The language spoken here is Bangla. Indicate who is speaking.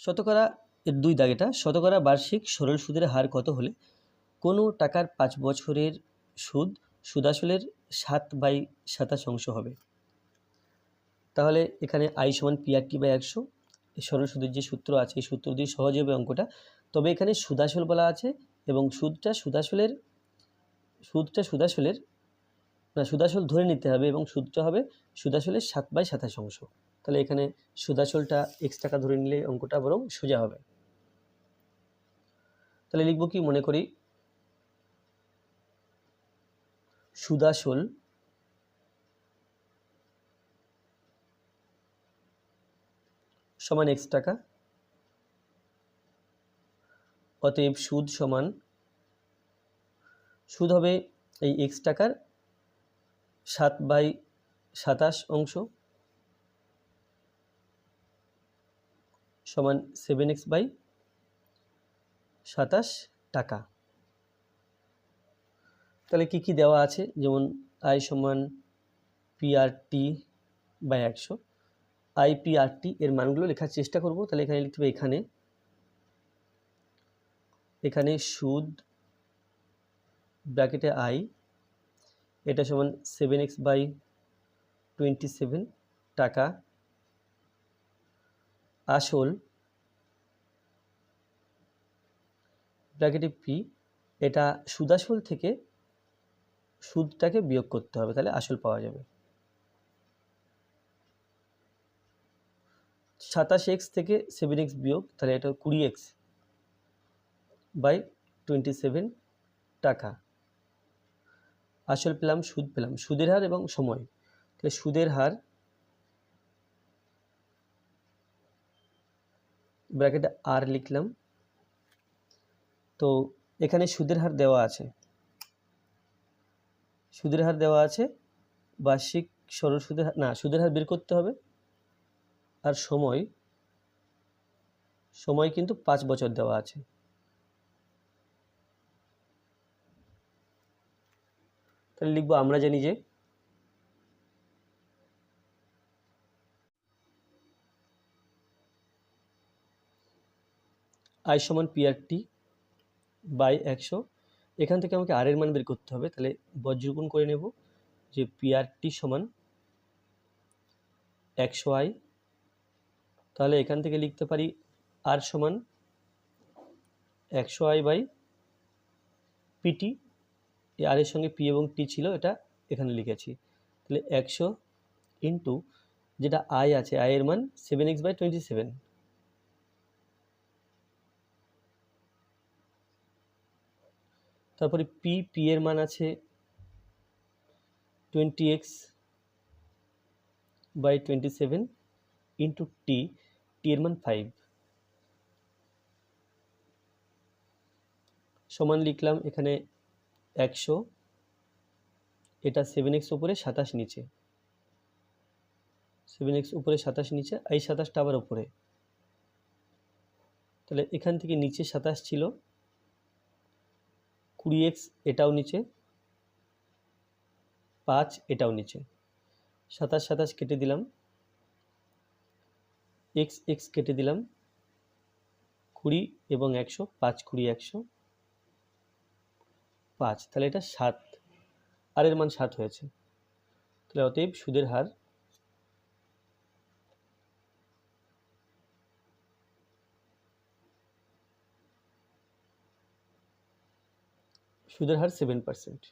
Speaker 1: শতকরা, এর দুই দাগ এটা, শতকরা বার্ষিক সরল সুদের হার কত হলে? কোনো টাকার পাঁচ বছরের সুদ সুদাসলের সাত বাই সাতাশ অংশ হবে। তাহলে এখানে আই সমান পিআরটি বাই একশো। সরল সুদের যে সূত্র আছে, এই সূত্র দিয়ে সহজ হবে অঙ্কটা। তবে এখানে সুদাসল বলা আছে এবং সুদটা সুদাসলের সুদটা সুদাসলের না সুদাসল ধরে নিতে হবে এবং সুদটা হবে সুদাসলের সাত বাই সাতাশ অংশ। তাহলে এখানে সুদাসলটা এক্স টাকা ধরে নিলে অঙ্কটা বরং সোজা হবে। তাহলে লিখব কি মনে করি? সুদাসল সমান এক্স টাকা অতএব সুদ সমান সুদ হবে এই এক্স টাকার সাত বাই সাতাশ অংশ। সমান সেভেন এক্স বাই সাতাশ টাকা। তাহলে কি কি দেওয়া আছে? যেমন আই সমান পিআরটি বাই একশো। আইপিআরটি এর মানগুলো লেখার চেষ্টা করব। তাহলে এখানে লিখতে এখানে। এখানে সুদ ব্র্যাকেটে আই এটা সমান seven X by twenty seven টাকা। আসল ব্র্যাকেটে পি এটা সুদাসল থেকে সুদটাকে বিয়োগ করতে হবে, তাহলে আসল পাওয়া যাবে। সাতাশ এক্স থেকে সেভেন এক্স বিয়োগ, তাহলে এটা কুড়ি এক্স বাই টোয়েন্টি সেভেন টাকা। আসল পেলাম, সুদ পেলাম, সুদের হার এবং সময়। তাহলে সুদের হার ব্র্যাকেটে আর লিখলাম তো এখানে সুদের হার দেওয়া আছে। সুদের হার দেওয়া আছে, বার্ষিক সরল সুদের হার না, সুদের হার বের করতে হবে। আর সময় সময় কিন্তু পাঁচ বছর দেওয়া আছে। তাহলে লিখব, আমরা জানি যে আই সমান পিআরটি বাই একশো। এখান থেকে আমাকে আর এর মান বের করতে হবে, তাহলে বজ্রগুণ করে নেব যে পিআরটি সমান একশো আই। তাহলে এখান থেকে লিখতে পারি আর সমান একশো আই বাই পিটি। আর এর সঙ্গে পি এবং টি ছিল, এটা এখানে লিখেছি। তাহলে একশো ইন্টু যেটা আই আছে আয়ের মান seven X by twenty seven. তারপরে পি পি এর মান আছে twenty X by twenty seven into T T এর মান ফাইভ সমান লিখলাম এখানে একশো, এটা সেভেন এক্স উপরে সাতাশ নিচে। সেভেন এক্স উপরে সাতাশ নিচে, এই সাতাশটা আবার উপরে। তাহলে এখান থেকে নিচে সাতাশ ছিল কুড়ি এক্স এটাও নিচে, পাঁচ এটাও নিচে। সাতাশ সাতাশ কেটে দিলাম। এক্স এক্স কেটে দিলাম। কুড়ি এবং একশো, পাঁচ কুড়ি একশো, পাঁচ। তাহলে এটা সাত। আর এর মান সাত হয়েছে। তাহলে অতএব সুদের হার সুদের হার সেভেন পার্সেন্ট